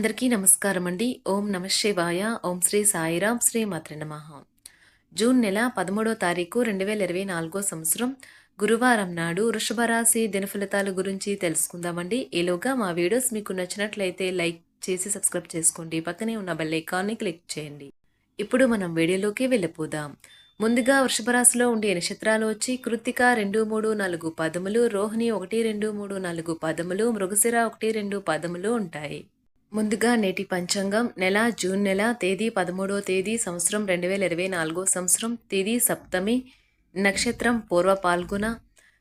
అందరికీ నమస్కారం అండి. ఓం నమ శివాయ. ఓం శ్రీ సాయిరాం. శ్రీ మాత్ర నమ. జూన్ నెల పదమూడో తారీఖు రెండు వేల ఇరవై నాలుగో సంవత్సరం గురువారం నాడు వృషభ రాశి దినఫలితాల గురించి తెలుసుకుందామండి. ఈలోగా మా వీడియోస్ మీకు నచ్చినట్లయితే లైక్ చేసి సబ్స్క్రైబ్ చేసుకోండి. పక్కనే ఉన్న బెల్ ఐకాన్ని క్లిక్ చేయండి. ఇప్పుడు మనం వీడియోలోకి వెళ్ళిపోదాం. ముందుగా వృషభ రాశిలో ఉండే నక్షత్రాలు వచ్చి కృత్తిక రెండు మూడు నాలుగు పదములు రోహిణి ఒకటి రెండు మూడు నాలుగు పదములు మృగశిర ఒకటి రెండు పదములు ఉంటాయి. ముందుగా నేటి పంచాంగం నెల జూన్ నెల తేదీ పదమూడో తేదీ సంవత్సరం రెండు వేల ఇరవై నాలుగో సంవత్సరం తేదీ సప్తమి నక్షత్రం పూర్వ పాల్గొన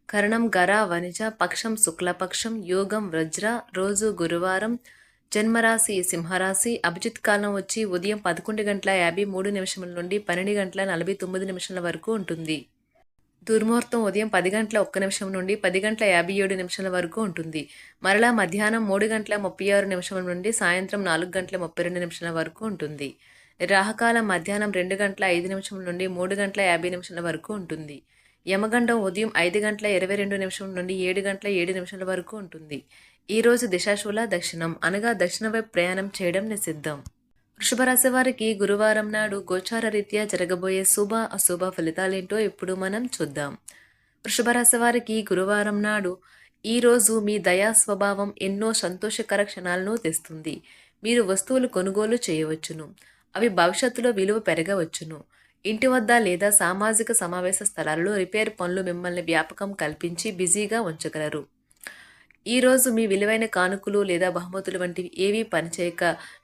కరణం గర వనిజ పక్షం శుక్లపక్షం యోగం వజ్ర రోజు గురువారం జన్మరాశి సింహరాశి అభిజిత్ కాలం వచ్చి ఉదయం పదకొండు గంటల యాభై మూడు నిమిషముల నుండి పన్నెండు గంటల నలభై తొమ్మిది నిమిషాల వరకు ఉంటుంది. దుర్ముహూర్తం ఉదయం పది గంటల ఒక్క నిమిషం నుండి పది గంటల యాభై ఏడు నిమిషాల వరకు ఉంటుంది. మరలా మధ్యాహ్నం మూడు గంటల ముప్పై ఆరు నిమిషం నుండి సాయంత్రం నాలుగు గంటల ముప్పై రెండు నిమిషాల వరకు ఉంటుంది. రాహకాలం మధ్యాహ్నం రెండు గంటల ఐదు నిమిషం నుండి మూడు గంటల యాభై నిమిషాల వరకు ఉంటుంది. యమగండం ఉదయం ఐదు గంటల ఇరవై రెండు నిమిషం నుండి ఏడు గంటల ఏడు నిమిషాల వరకు ఉంటుంది. ఈరోజు దిశాశూల దక్షిణం అనగా దక్షిణ వైపు ప్రయాణం చేయడం నిషిద్ధం. వృషభరాశి వారికి గురువారం నాడు గోచార రీత్యా జరగబోయే శుభ అశుభ ఫలితాలేంటో ఇప్పుడు మనం చూద్దాం. వృషభరాశి వారికి గురువారం నాడు ఈరోజు మీ దయా స్వభావం ఎన్నో సంతోషకర క్షణాలను తెస్తుంది. మీరు వస్తువులు కొనుగోలు చేయవచ్చును. అవి భవిష్యత్తులో విలువ పెరగవచ్చును. ఇంటి వద్ద లేదా సామాజిక సమావేశ స్థలాల్లో రిపేర్ పనులు మిమ్మల్ని వ్యాపకం కల్పించి బిజీగా ఉంచగలరు. ఈరోజు మీ విలువైన కానుకలు లేదా బహుమతులు వంటివి ఏవీ పనిచేయక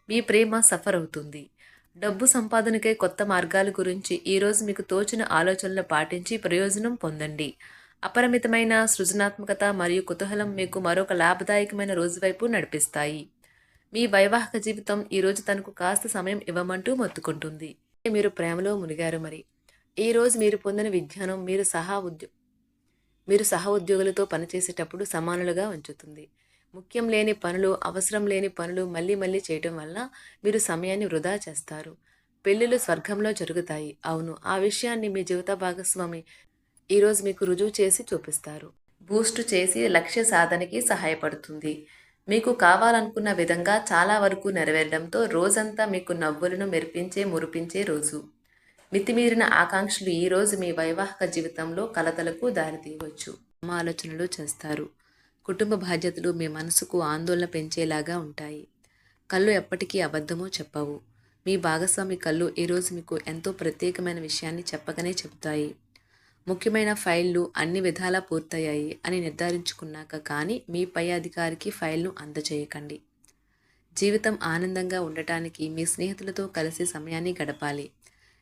మీ ప్రేమ సఫర్ అవుతుంది డబ్బు సంపాదనకై కొత్త మార్గాల గురించి ఈరోజు మీకు తోచిన ఆలోచనలు పాటించి ప్రయోజనం పొందండి. అపరిమితమైన సృజనాత్మకత మరియు కుతూహలం మీకు మరొక లాభదాయకమైన రోజు వైపు నడిపిస్తాయి. మీ వైవాహిక జీవితం ఈరోజు తనకు కాస్త సమయం ఇవ్వమంటూ మొత్తుకుంటుంది. మీరు ప్రేమలో మునిగారు మరి. ఈరోజు మీరు పొందిన విజ్ఞానం మీరు సహా ఉద్యో మీరు సహ ఉద్యోగులతో పనిచేసేటప్పుడు సమానులుగా ఉంచుతుంది. ముఖ్యం లేని పనులు అవసరం లేని పనులు మళ్ళీ మళ్ళీ చేయటం వల్ల మీరు సమయాన్ని వృధా చేస్తారు. పెళ్ళిళ్ళు స్వర్గంలో జరుగుతాయి. అవును ఆ విషయాన్ని మీ జీవిత భాగస్వామి ఈరోజు మీకు రుజువు చేసి చూపిస్తారు. బూస్ట్ చేసి లక్ష్య సాధనకి సహాయపడుతుంది. మీకు కావాలనుకున్న విధంగా చాలా వరకు నెరవేరడంతో రోజంతా మీకు నవ్వులను మెరిపించే మురిపించే రోజు. మితిమీరిన ఆకాంక్షలు ఈరోజు మీ వైవాహిక జీవితంలో కలతలకు దారితీయవచ్చు. ఆలోచనలు చేస్తారు. కుటుంబ బాధ్యతలు మీ మనసుకు ఆందోళన పెంచేలాగా ఉంటాయి. కళ్ళు ఎప్పటికీ అబద్ధమో చెప్పవు. మీ భాగస్వామి కళ్ళు ఈరోజు మీకు ఎంతో ప్రత్యేకమైన విషయాన్ని చెప్పకనే చెబుతాయి. ముఖ్యమైన ఫైళ్ళు అన్ని విధాలా పూర్తయ్యాయి అని నిర్ధారించుకున్నాక కానీ మీ పై అధికారికి ఫైల్ను అందజేయకండి జీవితం ఆనందంగా ఉండటానికి మీ స్నేహితులతో కలిసి సమయాన్ని గడపాలి.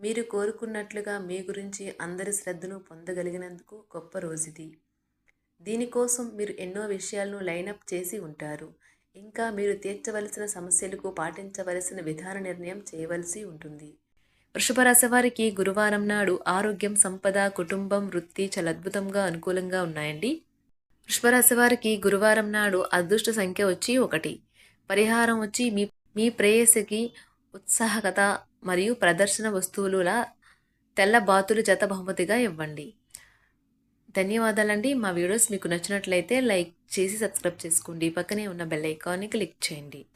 మీరు కోరుకున్నట్లుగా మీ గురించి అందరి శ్రద్ధను పొందగలిగినందుకు గొప్ప రోజుది. దీనికోసం మీరు ఎన్నో విషయాలను లైనప్ చేసి ఉంటారు. ఇంకా మీరు తీర్చవలసిన సమస్యలకు పాటించవలసిన విధాన నిర్ణయం చేయవలసి ఉంటుంది. వృషభ వారికి గురువారం నాడు ఆరోగ్యం సంపద కుటుంబం వృత్తి చాలా అద్భుతంగా అనుకూలంగా ఉన్నాయండి. వృషభ వారికి గురువారం నాడు అదృష్ట సంఖ్య వచ్చి ఒకటి. పరిహారం వచ్చి మీ మీ ప్రేయసికి ఉత్సాహకత మరియు ప్రదర్శన వస్తువుల తెల్ల బాతులు జత బహుమతిగా ఇవ్వండి. ధన్యవాదాలండి. మా వీడియోస్ మీకు నచ్చినట్లయితే లైక్ చేసి సబ్స్క్రైబ్ చేసుకోండి. పక్కనే ఉన్న బెల్ ఐకాన్ని క్లిక్ చేయండి.